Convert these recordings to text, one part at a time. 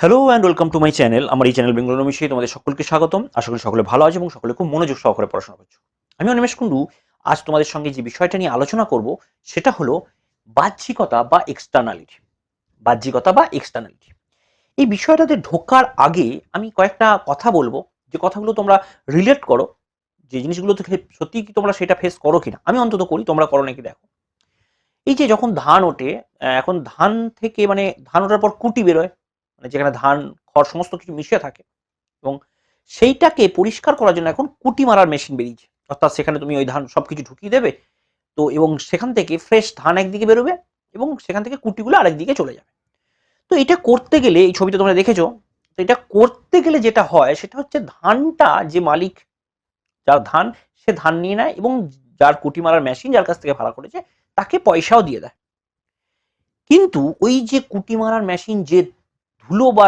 Hello and welcome to my channel আমার এই channel Bengal মিশিয়ে তোমাদের সকলকে স্বাগতম। আশা করি সকলে ভালো আছে এবং সকলে খুব মনোযোগ সহকারে পড়াশোনা করছ। আমি অনিমেষ কুণ্ডু। আজ তোমাদের সঙ্গে যে বিষয়টা নিয়ে আলোচনা করব, সেটা হলো বাহ্যিকতা বা এক্সটার্নালিটি বাহ্যিকতা বা এক্সটার্নালিটি এই বিষয়টাতে ঢোকার আগে আমি কয়েকটা কথা বলব। যে কথাগুলো তোমরা রিলেট করো। যে জিনিসগুলো থেকে সত্যি কি তোমরা সেটা ফেস করো কিনা। আমি অন্তত করি, তোমরা করো নাকি দেখো। এই যে যখন ধান ওঠে, এখন ধান থেকে মানে ধান ওঠার পর কুটি বেরোয়। মানে যেখানে ধান, খড় সমস্ত কিছু মিশে থাকে এবং সেইটাকে পরিষ্কার করার জন্য এখন কুটি মারার মেশিন বেরিয়েছে। অর্থাৎ সেখানে তুমি ওই ধান সব কিছু ঢুকিয়ে দেবে, তো এবং সেখান থেকে ফ্রেশ ধান একদিকে বেরোবে এবং সেখান থেকে কুটিগুলো আরেকদিকে চলে যাবে। তো এটা করতে গেলে, এই ছবিটা তোমরা দেখেছ, তো এটা করতে গেলে যেটা হয় সেটা হচ্ছে ধানটা যে মালিক, যার ধান সে ধান নিয়ে নেয় এবং যার কুটি মারার মেশিন যার কাছ থেকে ভাড়া করেছে, তাকে পয়সাও দিয়ে দেয়। কিন্তু ওই যে কুটি মারার মেশিন যে ধুলো বা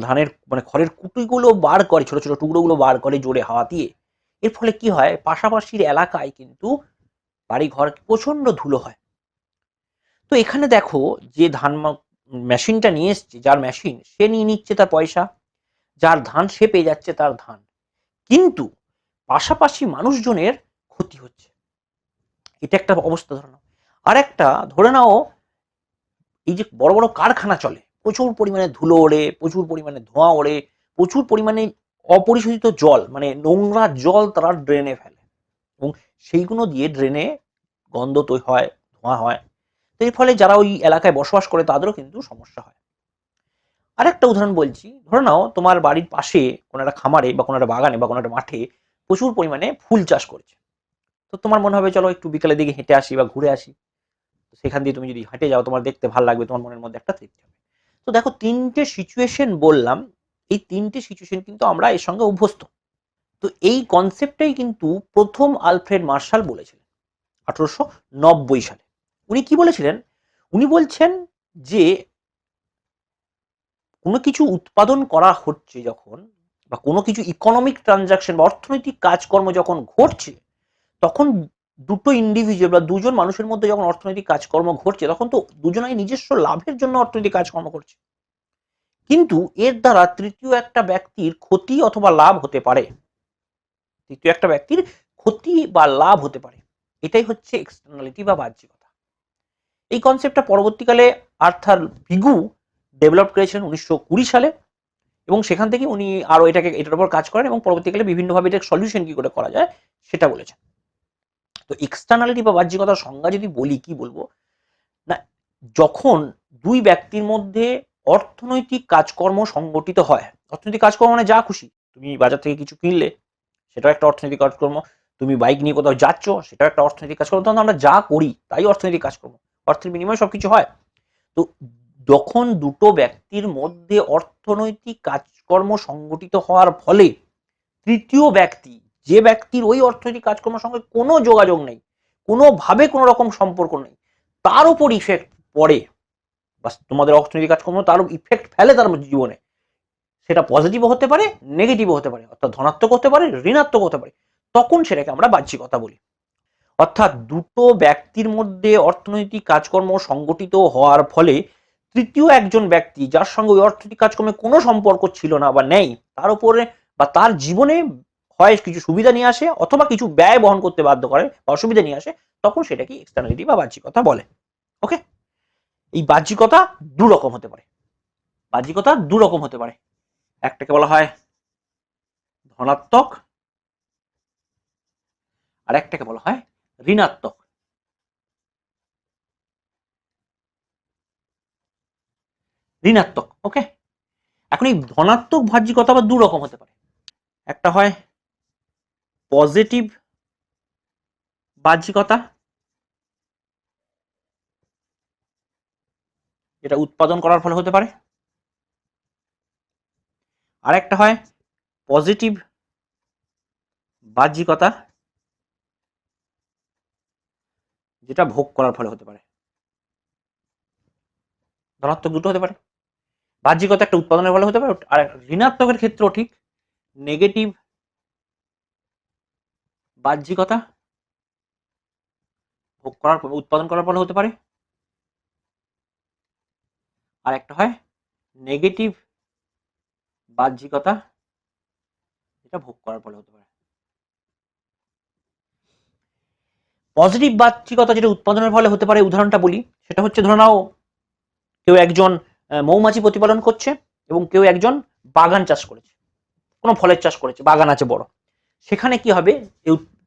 ধানের মানে খড়ের কুটিগুলো বার করে, ছোট ছোট টুকরোগুলো বার করে জোরে হাওয়া দিয়ে এর ফলে কি হয়? পাশাপাশির এলাকায় কিন্তু বাড়ি ঘর প্রচণ্ড ধুলো হয়। তো এখানে দেখো যে ধান মেশিনটা নিয়ে এসছে, যার মেশিন, সে নিয়ে নিচ্ছে তার পয়সা, যার ধান সে পেয়ে যাচ্ছে তার ধান। কিন্তু পাশাপাশি মানুষজনের ক্ষতি হচ্ছে। এটা একটা অবস্থা ধরে নাও। আর একটা ধরে নাও, এই যে বড় বড় কারখানা চলে প্রচুর পরিমাণে ধুলো ওড়ে, প্রচুর পরিমাণে ধোঁয়া ওড়ে, প্রচুর পরিমাণে অপরিশোধিত জল মানে নোংরা জল তারা ড্রেনে ফেলে। এবং সেইগুলো দিয়ে ড্রেনে গন্ধ তো হয়, ধোঁয়া হয়। তো এর ফলে যারা ওই এলাকায় বসবাস করে তাদেরও কিন্তু সমস্যা হয়। আরেকটা উদাহরণ বলছি, ধরে নাও তোমার বাড়ির পাশে কোনো একটা খামারে বা কোনো একটা বাগানে বা কোনো একটা মাঠে প্রচুর পরিমাণে ফুল চাষ করেছে। তো তোমার মনে হবে, চলো একটু বিকালের দিকে হেঁটে আসি বা ঘুরে আসি। সেখান দিয়ে তুমি যদি হেঁটে যাও, তোমার দেখতে ভালো লাগবে, তোমার মনের মধ্যে একটা তৃপ্তি তো দেখো তিনটে সিচুয়েশন বললাম, এই তিনটে সিচুয়েশন কিন্তু আমরা এর সঙ্গে অভ্যস্ত। তো এই কনসেপ্টটাই কিন্তু প্রথম আলফ্রেড মার্শাল বলেছিলেন, আঠারোশো নব্বই সালে। উনি কি বলেছিলেন? উনি বলছেন যে, কোনো কিছু উৎপাদন করা হচ্ছে যখন বা কোনো কিছু ইকোনমিক ট্রানজাকশন বা অর্থনৈতিক কাজকর্ম যখন ঘটছে, তখন দুটো ইন্ডিভিজুয়াল বা দুজন মানুষের মধ্যে যখন অর্থনৈতিক কাজকর্ম ঘটছে, তখন তো দুজনাই নিজস্ব লাভের জন্য অর্থনৈতিক কাজকর্ম করছে। কিন্তু এর দ্বারা তৃতীয় একটা ব্যক্তির ক্ষতি অথবা লাভ হতে পারে। তৃতীয় একটা ব্যক্তির ক্ষতি বা লাভ হতে পারে। এটাই হচ্ছে এক্সটার্নালিটি বা বাহ্যিকতা। এই কনসেপ্টটা পরবর্তীকালে আর্থার ভিগু ডেভেলপ করেছিলেন উনিশশো কুড়ি সালে এবং সেখান থেকে উনি আরও এটাকে, এটার উপর কাজ করেন এবং পরবর্তীকালে বিভিন্নভাবে এটার সলিউশন কি করে করা যায়, সেটা বলেছেন। তো এক্সটার্নালিটি বা বাহ্যিকতার সংজ্ঞা যদি বলি, কি বলব? না, যখন দুই ব্যক্তির মধ্যে অর্থনৈতিক কাজকর্ম সংগঠিত হয়, অর্থনৈতিক কাজকর্ম মানে যা খুশি, তুমি বাজার থেকে কিছু কিনলে, সেটাও একটা অর্থনৈতিক কাজকর্ম, তুমি বাইক নিয়ে কোথাও যাচ্ছ, সেটাও একটা অর্থনৈতিক কাজকর্ম, তখন আমরা যা করি তাই অর্থনৈতিক কাজকর্ম, অর্থের বিনিময়ে সবকিছু হয়। তো যখন দুটো ব্যক্তির মধ্যে অর্থনৈতিক কাজকর্ম সংগঠিত হওয়ার ফলে তৃতীয় ব্যক্তি যে ব্যক্তির ওই অর্থনৈতিক কাজকর্মের সঙ্গে কোনো যোগাযোগ নেই, কোনোভাবে কোনো রকম সম্পর্ক নেই, তার উপর ইফেক্ট পড়ে বা তোমাদের অর্থনৈতিক কাজকর্ম তার ইফেক্ট ফেলে তার জীবনে। সেটা পজিটিভও হতে পারে নেগেটিভও হতে পারে, অর্থাৎ ধনাত্মক হতে পারে, ঋণাত্মক হতে পারে, তখন সেটাকে আমরা বাহ্যিকতা বলি। অর্থাৎ দুটো ব্যক্তির মধ্যে অর্থনৈতিক কাজকর্ম সংগঠিত হওয়ার ফলে তৃতীয় একজন ব্যক্তি, যার সঙ্গে ওই অর্থনৈতিক কাজকর্মে কোনো সম্পর্ক ছিল না বা নেই, তার উপরে বা তার জীবনে হয় কিছু সুবিধা নিয়ে আসে অথবা কিছু ব্যয় বহন করতে বাধ্য করে অসুবিধা নিয়ে আসে, তখন সেটাকে এক্সটার্নালিটি বা বাহ্যিকতা বলে। ওকে এই বাহ্যিকতা দু রকম হতে পারে। বাহ্যিকতা দু রকম হতে পারে। একটাকে বলা হয় ধনাত্মক, আর একটাকে বলা হয় ঋণাত্মক। ঋণাত্মক ওকে এখন এই ধনাত্মক বাহ্যিকতা আবার দু রকম হতে পারে। একটা হয় পজিটিভ বাহ্যিকতা, যেটা উৎপাদন করার ফলে হতে পারে। আর একটা হয় পজিটিভ বাহ্যিকতা, যেটা ভোগ করার ফলে হতে পারে। ধনাত্মক দুটো হতে পারে। বাহ্যিকতা একটা উৎপাদনের ফলে হতে পারে, আর ঋণাত্মকের ক্ষেত্রেও ঠিক নেগেটিভ বাহ্যিকতা ভোগ করার উৎপাদন করার ফলে হতে পারে। আর একটা হয় নেগেটিভ বাহ্যিকতা, এটা ভোগ করার ফলে হতে পারে। পজিটিভ বাহ্যিকতা যেটা উৎপাদনের ফলে হতে পারে, উদাহরণটা বলি। সেটা হচ্ছে, ধরে নাও, কেউ একজন মৌমাছি প্রতিপালন করছে এবং কেউ একজন বাগান চাষ করেছে। কোনো ফলের চাষ করেছে, বাগান আছে বড়। সেখানে কি হবে?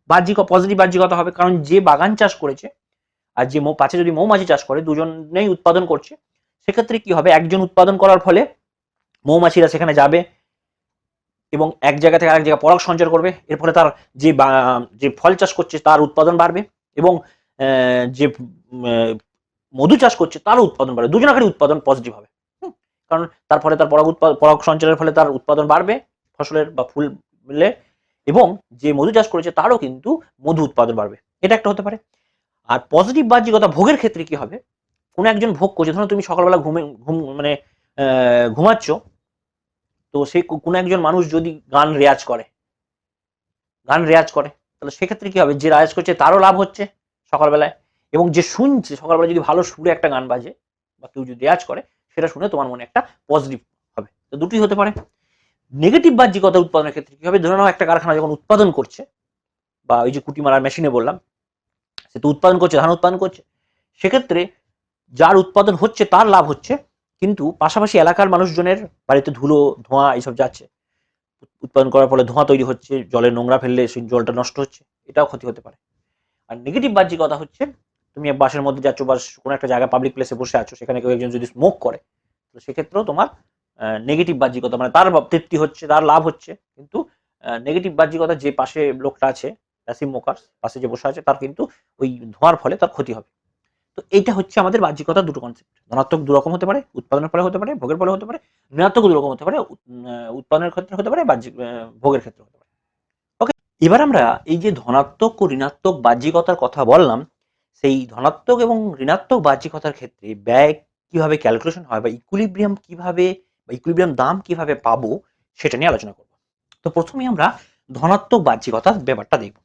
বাহ্যিক পজিটিভ বাহ্যিকতা হবে। কারণ যে বাগান চাষ করেছে আর যে মৌ যদি মৌমাছি চাষ করে, দুজনেই উৎপাদন করছে, সেক্ষেত্রে কি হবে? একজন উৎপাদন করার ফলে মৌমাছিরা সেখানে যাবে এবং এক জায়গা থেকে আরেক জায়গায় পরাগ সঞ্চার করবে। এর ফলে তার যে যে ফল চাষ করছে, তার উৎপাদন বাড়বে এবং যে মধু চাষ করছে, তারও উৎপাদন বাড়বে। দুজনাকারই উৎপাদন পজিটিভ হবে? কারণ তার ফলে তার পরাগ উৎপাদন পরাগ সঞ্চারের ফলে তার উৎপাদন বাড়বে। ফসলের বা ফুলের এবং যে মধু চাষ করেছে তারও কিন্তু মধু উৎপাদন বাড়বে। এটা একটা হতে পারে। আর পজিটিভ বাহ্যিকতা ভোগের ক্ষেত্রে কি হবে? কোনো একজন ভোগ করছে, ধরো তুমি সকালবেলা ঘুমে, ঘুম মানে ঘুমাচ্ছ, তো সে কোনো একজন মানুষ যদি গান রেয়াজ করে, গান রেয়াজ করে, তাহলে সেক্ষেত্রে কি হবে? যে রেয়াজ করছে তারও লাভ হচ্ছে সকালবেলায়। এবং যে শুনছে, সকালবেলা যদি ভালো সুরে একটা গান বাজে, বা কেউ যদি রেয়াজ করে, সেটা শুনে তোমার মনে একটা পজিটিভ হবে। তো দুটোই হতে পারে। নেগেটিভ বাহ্যিকতা উৎপাদনের ক্ষেত্রে কি হবে? ধরে নাও একটা কারখানা যখন উৎপাদন করছে, বা ওই যে কুটি মারার মেশিনে বললাম, সে তো উৎপাদন করছে, ধান উৎপাদন করছে। সেক্ষেত্রে যার উৎপাদন হচ্ছে, তার লাভ হচ্ছে, কিন্তু পাশাপাশি এলাকার মানুষজনের বাড়িতে ধুলো, ধোঁয়া এইসব যাচ্ছে। উৎপাদন করার ফলে ধোঁয়া তৈরি হচ্ছে, জলে নোংরা ফেললে সেই জলটা নষ্ট হচ্ছে, এটাও ক্ষতি হতে পারে। আর নেগেটিভ বাহ্যিকতা হচ্ছে, তুমি বাসের মধ্যে যাচ্ছ, বা কোনো একটা জায়গায় পাবলিক প্লেসে বসে আছো, সেখানে কেউ একজন যদি স্মোক করে, তো সেক্ষেত্রেও তোমার নেগেটিভ বাহ্যিকতা মানে তার তৃপ্তি হচ্ছে, তার লাভ হচ্ছে, কিন্তু নেগেটিভ বাহ্যিকতা যে পাশে লোকটা আছে প্যাসিভ মোকার পাশে যে বসে আছে, তার কিন্তু ওই ধোঁয়ার ফলে তার ক্ষতি হবে। তো এইটা হচ্ছে আমাদের বাহ্যিকতা দুটো কনসেপ্ট ধনাত্মক দুরকম হতে পারে, উৎপাদনের ফলে হতে পারে, ভোগের ফলে হতে পারে, ঋণাত্মক দুরকম হতে পারে, উৎ- উৎপাদনের ক্ষেত্রে হতে পারে, বাহ্যিক ভোগের ক্ষেত্রে হতে পারে। ওকে এবার আমরা এই যে ধনাত্মক ও ঋণাত্মক বাহ্যিকতার কথা বললাম, সেই ধনাত্মক এবং ঋণাত্মক বাহ্যিকতার ক্ষেত্রে ব্যয় কীভাবে ক্যালকুলেশন হয় বা ইকুলিব্রিয়াম কীভাবে বা দাম কীভাবে পাবো সেটা নিয়ে আলোচনা করব। তো প্রথমে আমরা ধনাত্মক বাহ্যিকতার ব্যাপারটা দেখব।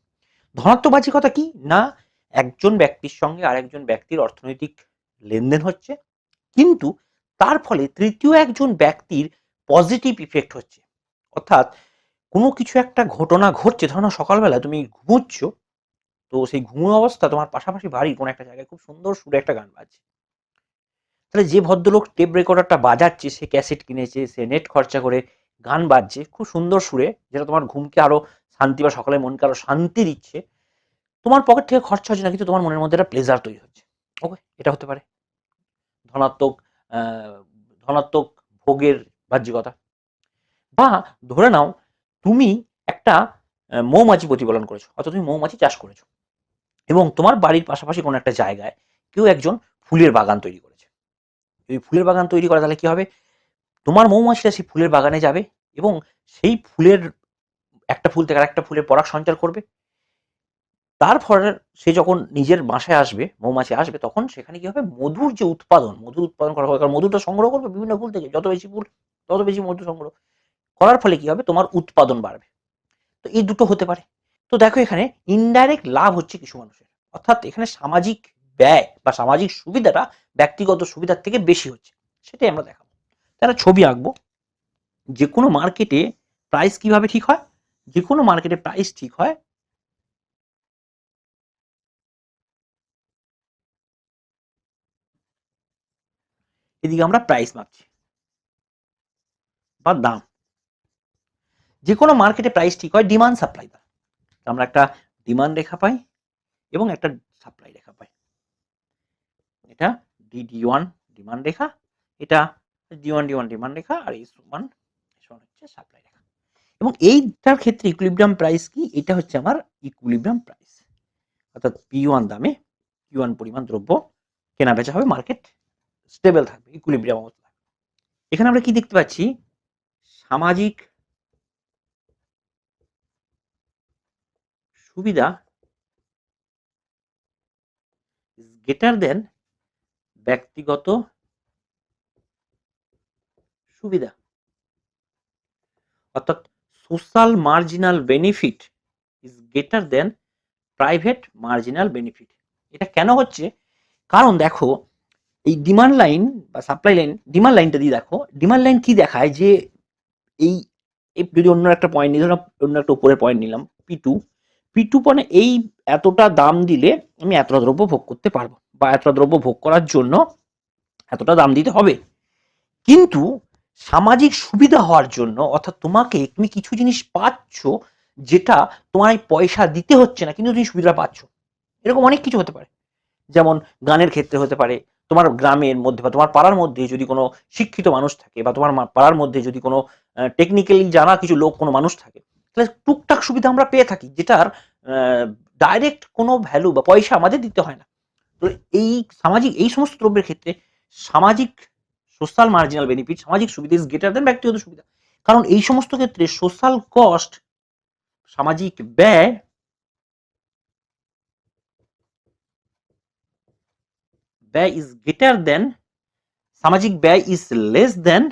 ধনাত্মক বাহ্যিকতা কি? না, একজন ব্যক্তির সঙ্গে আরেকজন ব্যক্তির অর্থনৈতিক লেনদেন হচ্ছে, কিন্তু তার ফলে তৃতীয় একজন ব্যক্তির পজিটিভ ইফেক্ট হচ্ছে। অর্থাৎ কোনো কিছু একটা ঘটনা ঘটছে, ধরো সকালবেলা তুমি ঘুমোচ্ছ, তো সেই ঘুমো অবস্থা তোমার পাশাপাশি বাড়ির কোনো একটা জায়গায় খুব সুন্দর সুরে একটা গান বাজছে। তাহলে যে ভদ্রলোক টেপ রেকর্ডারটা বাজাচ্ছে, সে ক্যাসেট কিনেছে, সে নেট খরচা করে গান বাজছে, খুব সুন্দর সুরে, যেটা তোমার ঘুমকে আরও শান্তি বা সকালে মনকে আরও শান্তি দিচ্ছে, তোমার পকেট থেকে খরচা হচ্ছে না, কিন্তু তোমার মনের মধ্যে একটা প্লেজার তৈরি হচ্ছে। ওকে এটা হতে পারে। ধনাত্মক ধনাত্মক ভোগের বাহ্যিকতা। বা ধরে নাও, তুমি একটা মৌমাছি প্রতিপালন করেছ অথবা তুমি মৌমাছি চাষ করেছ। এবং তোমার বাড়ির পাশাপাশি কোনো একটা জায়গায় কেউ একজন ফুলের বাগান তৈরি করেছে। যদি ফুলের বাগান তৈরি করে, তাহলে কি হবে? তোমার মৌমাছিরা সেই ফুলের বাগানে যাবে এবং সেই ফুলের একটা ফুল থেকে আরেকটা ফুলের পরাগ সঞ্চার করবে। তার ফলে সে যখন নিজের বাসায় আসবে, মৌমাছি আসবে, তখন সেখানে কি হবে? মধুর যে উৎপাদন, মধুর উৎপাদন করা হবে, কারণ মধুটা সংগ্রহ করবে বিভিন্ন ফুল থেকে। যত বেশি ফুল, তত বেশি মধু সংগ্রহ। করার ফলে কি হবে? তোমার উৎপাদন বাড়বে। তো এই দুটো হতে পারে। তো দেখো এখানে ইনডাইরেক্ট লাভ হচ্ছে কিছু মানুষের। অর্থাৎ এখানে সামাজিক ব্যয় বা সামাজিক সুবিধাটা ব্যক্তিগত সুবিধার থেকে বেশি হচ্ছে, সেটাই আমরা দেখাবো। তারা ছবি আঁকবো। যে কোনো মার্কেটে প্রাইস কীভাবে ঠিক হয়? যে কোনো মার্কেটে প্রাইস ঠিক হয়। এদিকে আমরা প্রাইস মাপছি। বা দাম। যে কোনো মার্কেটে প্রাইস ঠিক হয় ডিমান্ড সাপ্লাই আমরা একটা ডিমান্ড রেখা পাই এবং একটা সাপ্লাই এটা ডি ওয়ান ডিমান্ড রেখা, এটা D one D one demand রেখা, আর এই ওয়ান হচ্ছে সাপ্লাই রেখা। এবং এইটার ক্ষেত্রে ইকুইলিব্রিয়াম প্রাইস কি? এটা হচ্ছে আমার ইকুইলিব্রিয়াম প্রাইস অর্থাৎ পি ওয়ান দামে পি ওয়ান পরিমাণ দ্রব্য কেনা বেচা হবে মার্কেট স্টেবল থাকবে ইকুইলিব্রিয়াম অবস্থা এখানে আমরা কি দেখতে পাচ্ছি? সামাজিক সুবিধা গ্রেটার দেন ব্যক্তিগত সুবিধা। অর্থাৎ social marginal benefit is greater than private marginal benefit এটা কেন হচ্ছে? কারণ দেখো, এই ডিমান্ড লাইন বা সাপ্লাই লাইন ডিমান্ড লাইনটা দিয়ে দেখো ডিমান্ড লাইন কি দেখায় যে এই যদি অন্য একটা পয়েন্ট নিই, ধরো অন্য একটা উপরের পয়েন্ট নিলাম পি টু পি টু মানে এই এতটা দাম দিলে আমি এতটা দ্রব্য ভোগ করতে পারব। বা এতটা দ্রব্য ভোগ করার জন্য এতটা দাম দিতে হবে। কিন্তু সামাজিক সুবিধা হওয়ার জন্য, অর্থাৎ তোমাকে তুমি কিছু জিনিস পাচ্ছ যেটা তোমার পয়সা দিতে হচ্ছে না, কিন্তু তুমি সুবিধা পাচ্ছ। এরকম অনেক কিছু হতে পারে। যেমন গানের ক্ষেত্রে হতে পারে, তোমার গ্রামের মধ্যে বা তোমার পাড়ার মধ্যে যদি কোনো শিক্ষিত মানুষ থাকে বা তোমার পাড়ার মধ্যে যদি কোনো টেকনিক্যালি জানা কিছু লোক, কোনো মানুষ থাকে, তাহলে টুকটাক সুবিধা আমরা পেয়ে থাকি, যেটার ডাইরেক্ট কোনো ভ্যালু বা পয়সা আমাদের দিতে হয় না। তো এই সামাজিক, এই সমস্ত দ্রব্যের ক্ষেত্রে সামাজিক সোশ্যাল মার্জিনাল বেনিফিট সামাজিক সুবিধা ইজ গ্রেটার দেন ব্যক্তিগত সুবিধা। কারণ এই সমস্ত ক্ষেত্রে সোশ্যাল কস্ট সামাজিক ব্যয় ব্যয় ইজ গ্রেটার দেন সামাজিক ব্যয় ইজ লেস দেন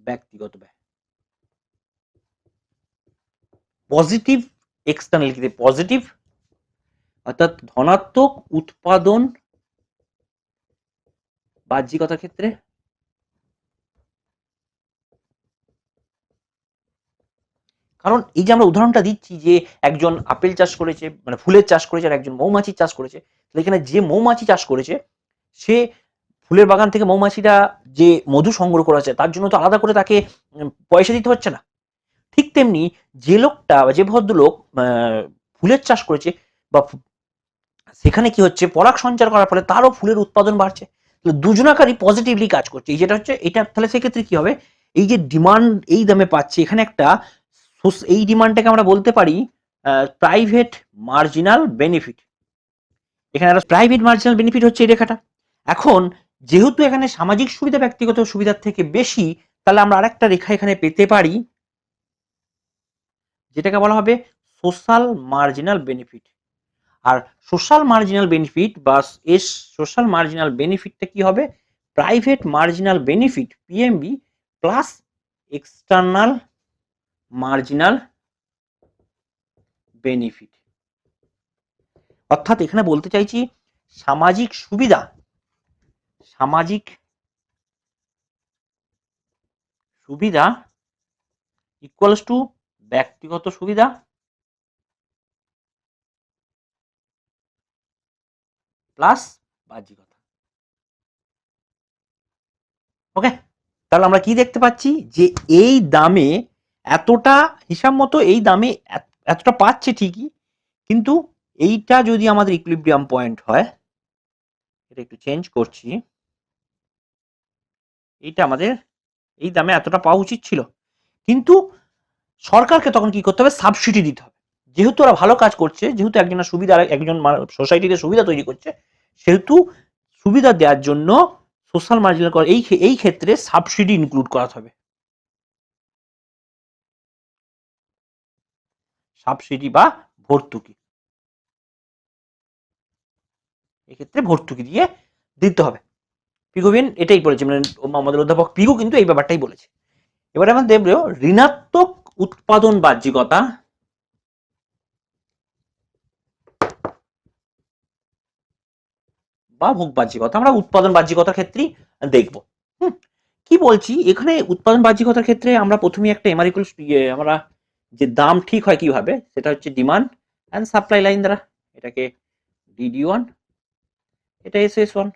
ব্যক্তিগত ব্যয়। পজিটিভ এক্সটার্নালিটিতে পজিটিভ অর্থাৎ ধনাত্মক উৎপাদন বাহ্যিকতার ক্ষেত্রে কারণ এই যে আমরা উদাহরণটা দিচ্ছি যে একজন আপেল চাষ করেছে মানে ফুলের চাষ করেছে আর একজন মৌমাছির চাষ করেছে, তাহলে এখানে যে মৌমাছি চাষ করেছে, সে ফুলের বাগান থেকে মৌমাছিরা যে মধু সংগ্রহ করেছে, তার জন্য তো আলাদা করে তাকে পয়সা দিতে হচ্ছে না। ঠিক তেমনি যে লোকটা বা যে ভদ্রলোক ফুলের চাষ করেছে বা সেখানে কি হচ্ছে? পরাগ সঞ্চার করার ফলে তারও ফুলের উৎপাদন বাড়ছে। দুজনাকারই পজিটিভলি কাজ করছে। এই যেটা হচ্ছে, এটা তাহলে সেক্ষেত্রে কি হবে? এই যে ডিমান্ড এই দামে পাচ্ছে, এখানে একটা এই ডিমান্ডটাকে আমরা বলতে পারি প্রাইভেট মার্জিনাল বেনিফিট এখানে একটা প্রাইভেট মার্জিনাল বেনিফিট হচ্ছে এই রেখাটা। এখন, যেহেতু এখানে সামাজিক সুবিধা, ব্যক্তিগত সুবিধার থেকে বেশি, তাহলে আমরা আরেকটা রেখা এখানে পেতে পারি, যেটাকে বলা হবে সোশ্যাল মার্জিনাল বেনিফিট আর সোশ্যাল মার্জিনাল বেনিফিট বা এস সোশ্যাল মার্জিনাল বেনিফিটটা কি হবে? Private marginal benefit PMB plus external marginal benefit অর্থাৎ এখানে বলতে চাইছি, সামাজিক সুবিধা সামাজিক সুবিধা ইকুয়ালস টু ব্যক্তিগত সুবিধা প্লাস বাহ্যিকতা। ওকে তাহলে আমরা কি দেখতে পাচ্ছি? যে এই দামে এতটা হিসাব মতো এই দামে এতটা পাচ্ছে ঠিকই, কিন্তু এইটা যদি আমাদের ইকুইলিব্রিয়াম পয়েন্ট হয়, এটা একটু চেঞ্জ করছি। এইটা আমাদের এই দামে এতটা পাওয়া উচিত ছিল। কিন্তু সরকারকে তখন কি করতে হবে? সাবসিডি দিতে হবে। যেহেতু ওরা ভালো কাজ করছে, যেহেতু একজনের সুবিধা একজন সোসাইটিতে সুবিধা তৈরি করছে, সেহেতু সুবিধা দেওয়ার জন্য সোশ্যাল মার্জিনাল কর এই এই ক্ষেত্রে সাবসিডি ইনক্লুড করা হবে। সাবসিডি বা ভর্তুকি। এক্ষেত্রে ভর্তুকি দিয়ে দিতে হবে। পিগোবিন এটাই বলেছে মানে আমাদের অধ্যাপক পিগু কিন্তু এই ব্যাপারটাই বলেছে। এবারে আমরা দেখব ঋণাত্মক উৎপাদন বাহ্যিকতা বা ভোগ বাহ্যিকতা, আমরা উৎপাদন বাহ্যিকতার ক্ষেত্রেই দেখব। হুম, কি বলছি? এখানে উৎপাদন বাহ্যিকতার ক্ষেত্রে আমরা প্রথমে একটা এমারিকুল আমরা যে দাম ঠিক হয় কীভাবে, সেটা হচ্ছে ডিমান্ড অ্যান্ড সাপ্লাই লাইন দ্বারা, এটাকে ডিডি ওয়ান এটা এস এস ওয়ান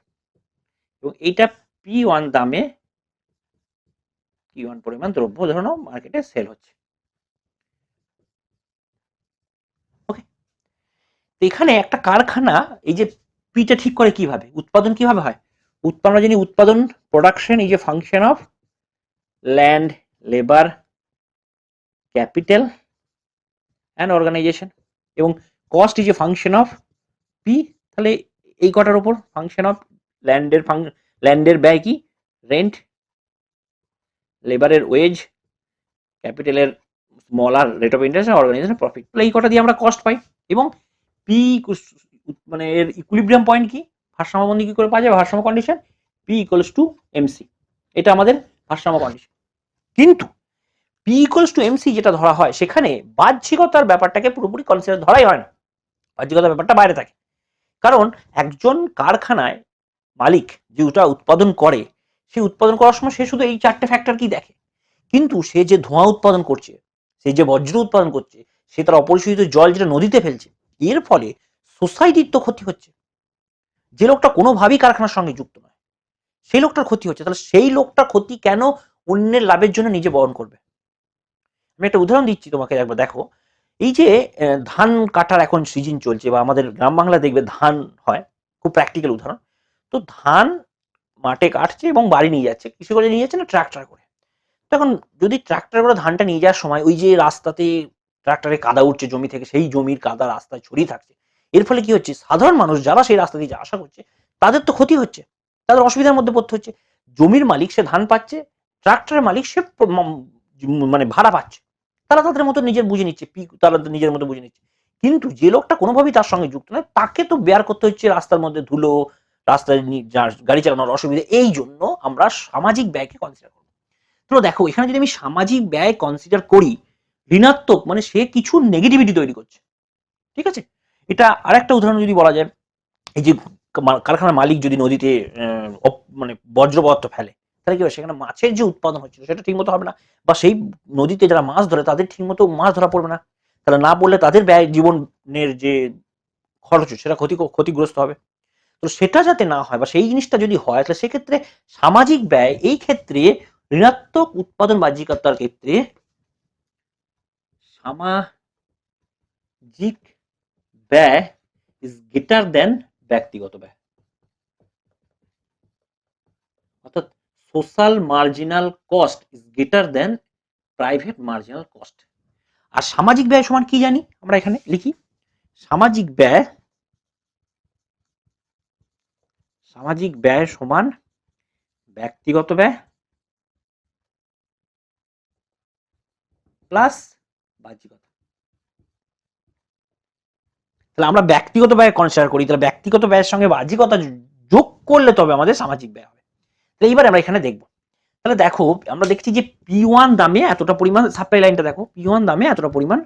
এবং এইটা পি ওয়ান দামে পি ওয়ান পরিমাণ দ্রব্য, ধরো মার্কেটে সেল হচ্ছে। ওকে এখানে একটা কারখানা, এই যে পিটা ঠিক করে কীভাবে? উৎপাদন কীভাবে হয়? উৎপাদন জানি উৎপাদন production is a function of land labour capital and organisation এবং cost is a function of P তাহলে এই কটার উপর ফাংশন অফ ল্যান্ডের ল্যান্ডের ব্যয় কি? রেন্ট লেবারের wage ক্যাপিটালের smaller rate of interest organisation profit তাহলে এই কটা দিয়ে আমরা কস্ট পাই এবং পি মানে এর ইকুইলিব্রিয়াম পয়েন্ট কি? ভারসাম্য ভারসাম্যবন্ধী কি করে পাওয়া যায়? ভারসাম্য condition P equals to MC এটা আমাদের ভারসাম্য কন্ডিশন কিন্তু পি ইকুয়ালস টু এমসি যেটা ধরা হয়, সেখানে বাহ্যিকতার ব্যাপারটাকে পুরোপুরি কনসিডার ধরাই হয় না। বাহ্যিকতার ব্যাপারটা বাইরে থাকে। কারণ একজন কারখানায় মালিক যেটা উৎপাদন করে সেই উৎপাদন করার সময় সে শুধু এই চারটে ফ্যাক্টর কি দেখে। কিন্তু সে যে ধোঁয়া উৎপাদন করছে, সে যে বজ্র উৎপাদন করছে, সে তার অপরিশোধিত জল যেটা নদীতে ফেলছে, এর ফলে সোসাইটির তো ক্ষতি হচ্ছে। যে লোকটা কোনোভাবেই কারখানার সঙ্গে যুক্ত নয় সেই লোকটার ক্ষতি হচ্ছে। তাহলে সেই লোকটার ক্ষতি কেন অন্যের লাভের জন্য নিজে বহন করবে? আমি একটা উদাহরণ দিচ্ছি তোমাকে, একবার দেখো। এই যে ধান কাটার এখন সিজন চলছে বা আমাদের গ্রাম বাংলা দেখবে ধান হয়, খুব প্র্যাকটিক্যাল উদাহরণ। তো ধান মাঠে কাটছে এবং বাড়ি নিয়ে যাচ্ছে কিসে করে নিয়ে যাচ্ছে না ট্রাক্টর করে? তো এখন যদি ট্রাক্টর করে ধানটা নিয়ে যাওয়ার সময় ওই যে রাস্তাতে ট্রাক্টরে কাদা উঠছে জমি থেকে, সেই জমির কাদা রাস্তায় ছড়িয়ে থাকছে এর ফলে কি হচ্ছে? সাধারণ মানুষ যারা সেই রাস্তা দিয়ে আসা করছে, তাদের তো ক্ষতি হচ্ছে, তাদের অসুবিধার মধ্যে পড়তে হচ্ছে। জমির মালিক সে ধান পাচ্ছে, ট্রাক্টরের মালিক সে মানে ভাড়া পাচ্ছে। তারা তাদের মতো নিজের বুঝে নিচ্ছে তারা নিজের মতো বুঝে নিচ্ছে। কিন্তু যে লোকটা কোনোভাবেই তার সঙ্গে যুক্ত নয়, তাকে তো বেয়ার করতে হচ্ছে রাস্তার মধ্যে ধুলো, রাস্তায় গাড়ি চালানোর অসুবিধা, এই জন্য আমরা সামাজিক ব্যয়কে কনসিডার করব। তো দেখো, এখানে যদি আমি সামাজিক ব্যয় কনসিডার করি, ঋণাত্মক মানে সে কিছু নেগেটিভিটি তৈরি করছে। ঠিক আছে? এটা আরেকটা উদাহরণ যদি বলা যায়, এই যে কারখানার মালিক যদি নদীতে মানে বজ্র পদার্থ ফেলে, তাহলে কি হবে সেখানে মাছের যে উৎপাদন হচ্ছিল, সেটা ঠিকমতো হবে না বা সেই নদীতে যারা মাছ ধরে, তাদের ঠিকমতো মাছ ধরা পড়বে না। তাহলে না পড়লে তাদের ব্যয়, জীবনের যে খরচ সেটা ক্ষতি, ক্ষতিগ্রস্ত হবে। তো সেটা যাতে না হয় বা সেই জিনিসটা যদি হয়, তাহলে সেক্ষেত্রে সামাজিক ব্যয়, এই ক্ষেত্রে ঋণাত্মক উৎপাদন বাহ্যিকতার ক্ষেত্রে সামাজিক ব্যয় ইজ গ্রেটার দেন ব্যক্তিগত ব্যয়। অর্থাৎ social marginal cost is greater than private marginal cost আর সামাজিক ব্যয় সমান কি জানি আমরা এখানে লিখি? সামাজিক ব্যয় সামাজিক ব্যয় সমান ব্যক্তিগত ব্যয় প্লাস বাহ্যিকতা। তাহলে আমরা ব্যক্তিগত ব্যয় কনসিডার করি, তাহলে ব্যক্তিগত ব্যয়ের সঙ্গে বাহ্যিকতা যোগ করলে তবে আমাদের সামাজিক ব্যয় হবে। তাহলে এইবার আমরা এখানে দেখব। তাহলে দেখো, আমরা দেখছি যে পি ওয়ান দামে এতটা পরিমাণ সাপ্লাই লাইনটা দেখো পি ওয়ান দামে এতটা পরিমাণ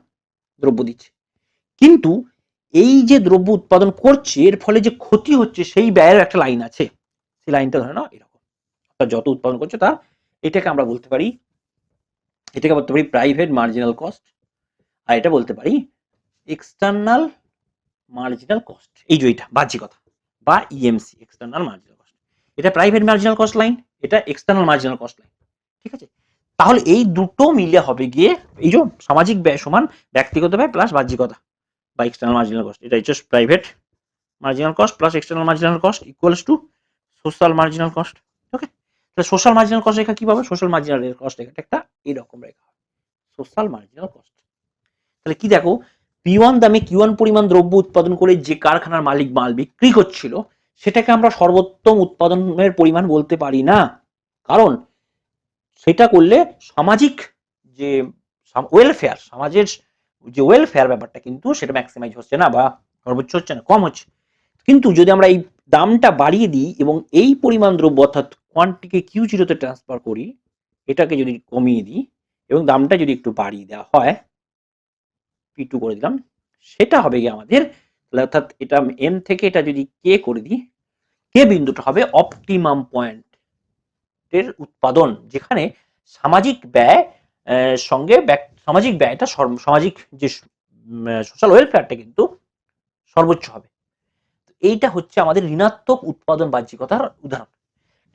দ্রব্য দিচ্ছে। কিন্তু এই যে দ্রব্য উৎপাদন করছে, এর ফলে যে ক্ষতি হচ্ছে, সেই ব্যয়ের একটা লাইন আছে। সেই লাইনটা ধরে নাও, এরকম। অর্থাৎ যত উৎপাদন করছে, তা এটাকে আমরা বলতে পারি, এটাকে বলতে পারি প্রাইভেট মার্জিনাল কস্ট আর এটা বলতে পারি এক্সটার্নাল মার্জিনাল কস্ট এই যে এইটা বাহ্যিকতা বা E EMC external marginal cost এটা প্রাইভেট মার্জিনাল কস্ট লাইন এটা এক্সটার্নাল মার্জিনাল কস্ট লাইন ঠিক আছে? তাহলে এই দুটো মিলে হবে গিয়ে এই যে সামাজিক ব্যয় সমান ব্যক্তিগত ব্যয় প্লাস বাহ্যিকতা বা এক্সটার্নাল মার্জিনাল কস্ট এটা হচ্ছে private marginal cost plus external marginal cost equals to social marginal cost okay তাহলে সোশ্যাল মার্জিনাল কস্ট রেখা কি পাবে? সোশ্যাল মার্জিনাল কস্ট রেখাটা একটা এরকম রেখা সোশ্যাল মার্জিনাল কস্ট তাহলে কি দেখো ওয়ান দামে কিউ ওয়ান পরিমাণ দ্রব্য উৎপাদন করে যে কারখানার মালিক মাল বিক্রি করছিল, সেটাকে আমরা সর্বোত্তম উৎপাদনের পরিমাণ বলতে পারি না। কারণ সেটা করলে সামাজিক যে ওয়েলফেয়ার সমাজের যে ওয়েলফেয়ার ব্যাপারটা কিন্তু সেটা ম্যাক্সিমাইজ হচ্ছে না বা সর্বোচ্চ হচ্ছে না, কম হচ্ছে। কিন্তু যদি আমরা এই দামটা বাড়িয়ে দিই এবং এই পরিমাণ দ্রব্য অর্থাৎ কোয়ান্টিকে কিউ জিরোতে ট্রান্সফার করি, এটাকে যদি কমিয়ে দিই এবং দামটা যদি একটু বাড়িয়ে দেওয়া হয় পি টু করে দিলাম। সেটা হবে গিয়ে আমাদের, তাহলে অর্থাৎ এটা এম থেকে এটা যদি কে করে দিই কে বিন্দুটা হবে অপটিমাম পয়েন্ট এর উৎপাদন, যেখানে সামাজিক ব্যয় সঙ্গে সামাজিক ব্যয়টা সামাজিক যে সোশ্যাল ওয়েলফেয়ারটা কিন্তু সর্বোচ্চ হবে। এইটা হচ্ছে আমাদের ঋণাত্মক উৎপাদন বাহ্যিকতার উদাহরণ।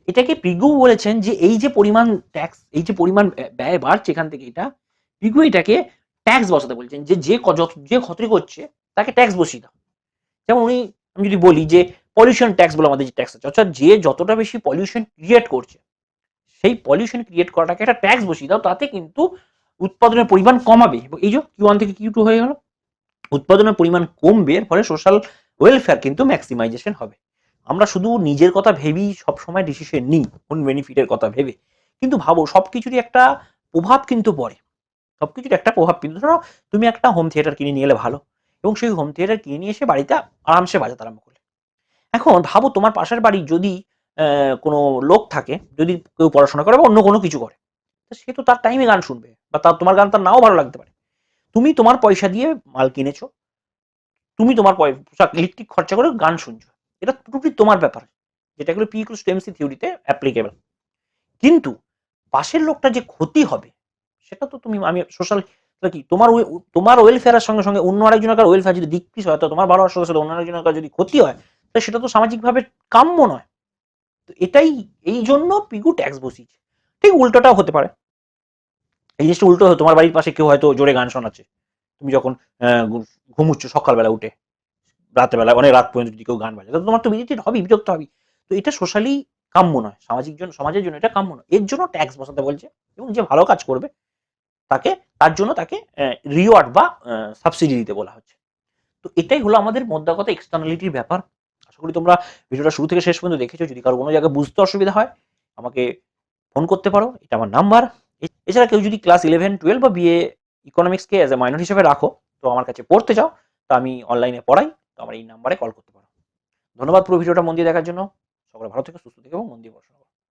এটাকে পিগু বলেছেন যে এই যে পরিমাণ ট্যাক্স এই যে পরিমাণ ব্যয় বাড়ছে এখান থেকে এটা পিগু এটাকে ট্যাক্স বসাতে বলছেন, যে যে যে ক্ষতি করছে তাকে ট্যাক্স বসিয়ে দাও। যেমন উনি আমি যদি বলি যে পলিউশন ট্যাক্স বলে আমাদের যে ট্যাক্স আছে, অর্থাৎ যে যতটা বেশি পলিউশন ক্রিয়েট করছে, সেই পলিউশন ক্রিয়েট করাটাকে একটা ট্যাক্স বসিয়ে দাও, তাতে কিন্তু উৎপাদনের পরিমাণ কমাবে। এবং এই যে কিউ ওয়ান থেকে কিউ টু হয়ে গেল, উৎপাদনের পরিমাণ কমবে, এর ফলে সোশ্যাল ওয়েলফেয়ার কিন্তু ম্যাক্সিমাইজেশন হবে। আমরা শুধু নিজের কথা ভেবেই সবসময় ডিসিশন নিই, কোন বেনিফিটের কথা ভেবে। কিন্তু ভাবো সব কিছুরই একটা প্রভাব কিন্তু পড়ে। সবকিছুর একটা প্রভাব কিন্তু ধরো তুমি একটা হোম থিয়েটার কিনে নিয়ে এলে ভালো। এবং সেই হোম থিয়েটার কিনে নিয়ে এসে বাড়িতে আরামসে বাজাতে আরম্ভ করলে। এখন ভাবো তোমার পাশের বাড়ি যদি কোনো লোক থাকে, যদি কেউ পড়াশোনা করে বা অন্য কোনো কিছু করে, তো সে তো তার টাইমে গান শুনবে বা তার, তোমার গান তার নাও ভালো লাগতে পারে। তুমি তোমার পয়সা দিয়ে মাল কিনেছো, তুমি তোমার পয়সা ইলেকট্রিক খরচা করে গান শুনছো। এটা পুরোপুরি তোমার ব্যাপার, যেটা যেটাগুলো পি ইকুয়ালস টু এমসি থিওরিতে অ্যাপ্লিকেবল কিন্তু পাশের লোকটা যে ক্ষতি হবে সেটা তো তুমি, আমি সোশ্যাল কি, তোমার তোমার ওয়েলফেয়ারের সঙ্গে সঙ্গে অন্য আরেকজনের ওয়েলফেয়ার যদি দিকপিস হয়, তো তোমার ভালো হওয়ার সাথে অন্য আরেকজনের যদি ক্ষতি হয় তাহলে সেটা তো সামাজিকভাবে কাম্য নয়। তো এটাই, এই জন্য পিগু ট্যাক্স বসিয়েছে। ঠিক উল্টোটাও হতে পারে। এই জিনিসটা উল্টো, তোমার বাড়ির পাশে কেউ হয়তো জোরে গান শোনাচ্ছে। তুমি যখন ঘুমুচ্ছ সকালবেলা উঠে, রাতেবেলা, অনেক রাত পর্যন্ত যদি কেউ গান বাজে তাহলে তোমার তো বিরক্ত হবেই, বিরক্ত হবে তো এটা সোশ্যালি কাম্য নয়। সামাজিক জন্য সমাজের জন্য এটা কাম্য নয়। এর জন্য ট্যাক্স বসাতে বলছে এবং যে ভালো কাজ করবে তাকে, তার জন্য তাকে রিওয়ার্ড বা সাবসিডি দিতে বলা হচ্ছে। তো এটাই হলো আমাদের মোদ্দাগত এক্সটার্নালিটির ব্যাপার। আশা করি তোমরা ভিডিওটা শুরু থেকে শেষ পর্যন্ত দেখেছ। যদি কারও কোনো জায়গায় বুঝতে অসুবিধা হয়, আমাকে ফোন করতে পারো। এটা আমার নাম্বার এছাড়া কেউ যদি ক্লাস ইলেভেন টুয়েলভ বা বিএ ইকোনমিক্সকে অ্যাজ এ মাইনর হিসেবে রাখো, তো আমার কাছে পড়তে চাও, তো আমি অনলাইনে পড়াই, তো আমার এই নাম্বারে কল করতে পারো। ধন্যবাদ পুরো ভিডিওটা মন দিয়ে দেখার জন্য। সকলে ভালো থেকে, সুস্থ থেকে এবং মন দিয়ে পড়াশোনা